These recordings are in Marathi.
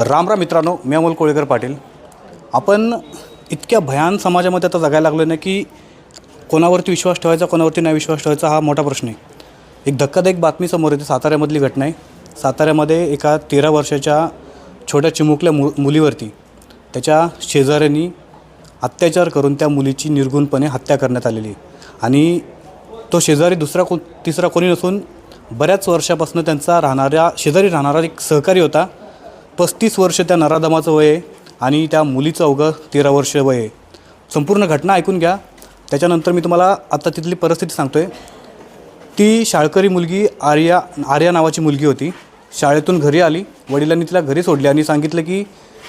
राम राम मित्रांनो मी अमोल कोळेकर पाटील. आपण इतक्या भयान समाजामध्ये आता जगायला लागलो ना की कोणावरती विश्वास ठेवायचा कोणावरती नाही विश्वास ठेवायचा हा मोठा प्रश्न आहे. एक धक्कादायक बातमी समोर येते साताऱ्यामधली घटना आहे. साताऱ्यामध्ये एका तेरा वर्षाच्या छोट्या चिमुकल्या मु मुलीवरती त्याच्या शेजाऱ्यांनी अत्याचार करून त्या मुलीची निर्गुणपणे हत्या करण्यात आलेली आणि तो शेजारी दुसरा को तिसरा कोणी नसून बऱ्याच वर्षापासून त्यांचा राहणाऱ्या शेजारी राहणारा एक सहकारी होता. पस्तीस वर्ष त्या नराधमाचं वय आहे आणि त्या मुलीचं अवघं तेरा वर्ष वय आहे. संपूर्ण घटना ऐकून घ्या. त्याच्यानंतर मी तुम्हाला आता तिथली परिस्थिती सांगतो आहे ती शाळकरी मुलगी आर्या आर्या नावाची मुलगी होती. शाळेतून घरी आली. वडिलांनी तिला घरी सोडली आणि सांगितलं की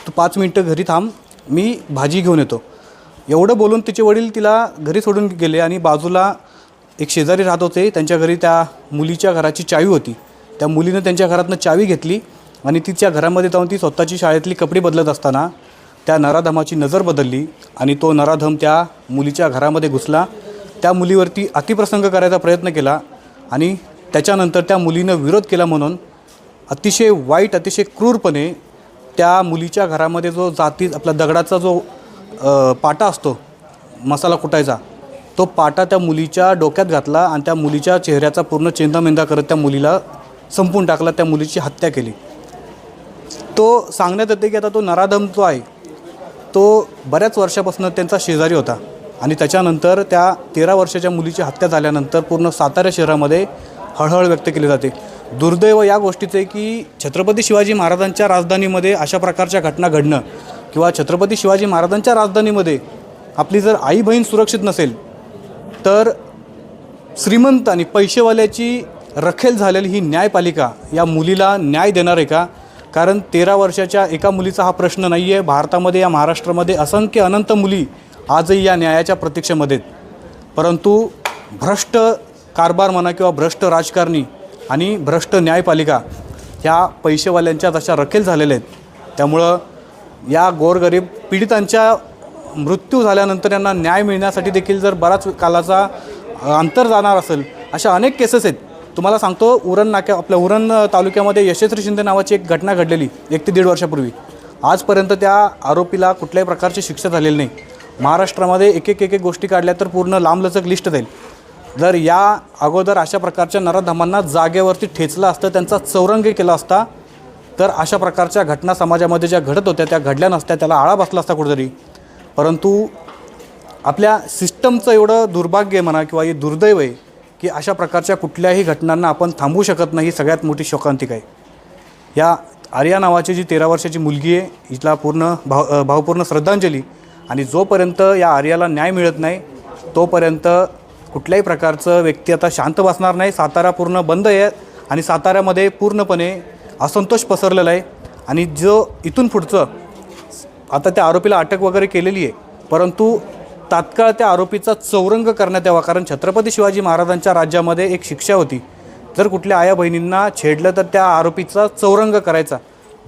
तू पाच मिनटं घरी थांब. मी भाजी घेऊन येतो. एवढं बोलून तिचे वडील तिला घरी सोडून गेले आणि बाजूला एक शेजारी राहत होते. त्यांच्या घरी त्या मुलीच्या घराची चावी होती. त्या मुलीनं त्यांच्या घरातनं चावी घेतली. आणि तिच्या घरामध्ये जाऊन ती स्वतःची शाळेतली कपडे बदलत असताना त्या नराधमाची नजर बदलली आणि तो नराधम त्या मुलीच्या घरामध्ये घुसला. त्या मुलीवरती अतिप्रसंग करायचा प्रयत्न केला आणि त्याच्यानंतर त्या मुलीनं विरोध केला म्हणून अतिशय वाईट अतिशय क्रूरपणे त्या मुलीच्या घरामध्ये जो जाती आपला दगडाचा जो पाटा असतो मसाला कुटायचा तो पाटा त्या मुलीच्या डोक्यात घातला आणि त्या मुलीच्या चेहऱ्याचा पूर्ण चेंदामेंदा करत त्या मुलीला संपून टाकला त्या मुलीची हत्या केली. तो सांगण्यात येते की आता तो नराधम जो आहे. तो बऱ्याच वर्षापासून त्यांचा शेजारी होता. आणि त्याच्यानंतर त्या तेरा वर्षाच्या मुलीची हत्या झाल्यानंतर पूर्ण सातारा शहरामध्ये हळहळ व्यक्त केली जाते. दुर्दैव या गोष्टीचं आहे की छत्रपती शिवाजी महाराजांच्या राजधानीमध्ये अशा प्रकारच्या घटना घडणं किंवा छत्रपती शिवाजी महाराजांच्या राजधानीमध्ये आपली जर आई बहीण सुरक्षित नसेल तर श्रीमंत आणि पैसेवाल्याची रखेल झालेली ही न्यायपालिका या मुलीला न्याय देणार आहे का? कारण तेरा वर्षाच्या एका मुलीचा हा प्रश्न नाही आहे भारतामध्ये या महाराष्ट्रामध्ये असंख्य अनंत मुली आजही या न्यायाच्या प्रतीक्षेमध्ये आहेत. परंतु भ्रष्ट कारभार म्हणा किंवा भ्रष्ट राजकारणी आणि भ्रष्ट न्यायपालिका ह्या पैसेवाल्यांच्या तशा रखेल झालेल्या आहेत. त्यामुळं या गोरगरीब पीडितांच्या मृत्यू झाल्यानंतर यांना न्याय मिळण्यासाठी देखील जर बराच कालाचा अंतर जाणार असेल अशा अनेक केसेस आहेत. तुम्हाला सांगतो उरण नाक्या आपल्या उरण तालुक्यामध्ये यशस्वी शिंदे नावाची एक घटना घडलेली एक ते दीड वर्षापूर्वी. आजपर्यंत त्या आरोपीला कुठल्याही प्रकारची शिक्षा झालेली नाही. महाराष्ट्रामध्ये एक एक एक एक गोष्टी काढल्या तर पूर्ण लांबलचक लिस्ट जाईल. जर या अगोदर अशा प्रकारच्या नराधमांना जागेवरती ठेचलं असतं त्यांचा चौरंगी केला असता तर अशा प्रकारच्या घटना समाजामध्ये ज्या घडत होत्या त्या घडल्या नसत्या त्याला आळा बसला असता कुठेतरी. परंतु आपल्या सिस्टमचं एवढं दुर्भाग्य आहे म्हणा किंवा हे दुर्दैव आहे की अशा प्रकारच्या कुठल्याही घटनांना आपण थांबवू शकत नाही ही सगळ्यात मोठी शोकांतिक आहे. या आर्या नावाची जी तेरा वर्षाची मुलगी आहे हिला पूर्ण भाव भावपूर्ण श्रद्धांजली आणि जोपर्यंत या आर्याला न्याय मिळत नाही तोपर्यंत कुठल्याही प्रकारचं व्यक्ती आता शांत बसणार नाही सातारा पूर्ण बंद आहे आणि साताऱ्यामध्ये पूर्णपणे असंतोष पसरलेला आहे आणि जो इथून पुढचं आता त्या आरोपीला अटक वगैरे केलेली आहे परंतु तात्काळ त्या आरोपीचा चौरंग करण्यात यावा कारण छत्रपती शिवाजी महाराजांच्या राज्यामध्ये एक शिक्षा होती. जर कुठल्या आया बहिणींना छेडलं तर त्या आरोपीचा चौरंग करायचा.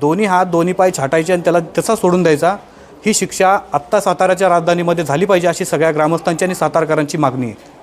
दोन्ही हात दोन्ही पाय छाटायचे आणि त्याला तसा सोडून द्यायचा. ही शिक्षा आत्ता साताऱ्याच्या राजधानीमध्ये झाली पाहिजे अशी सगळ्या ग्रामस्थांची आणि सातारकरांची मागणी आहे.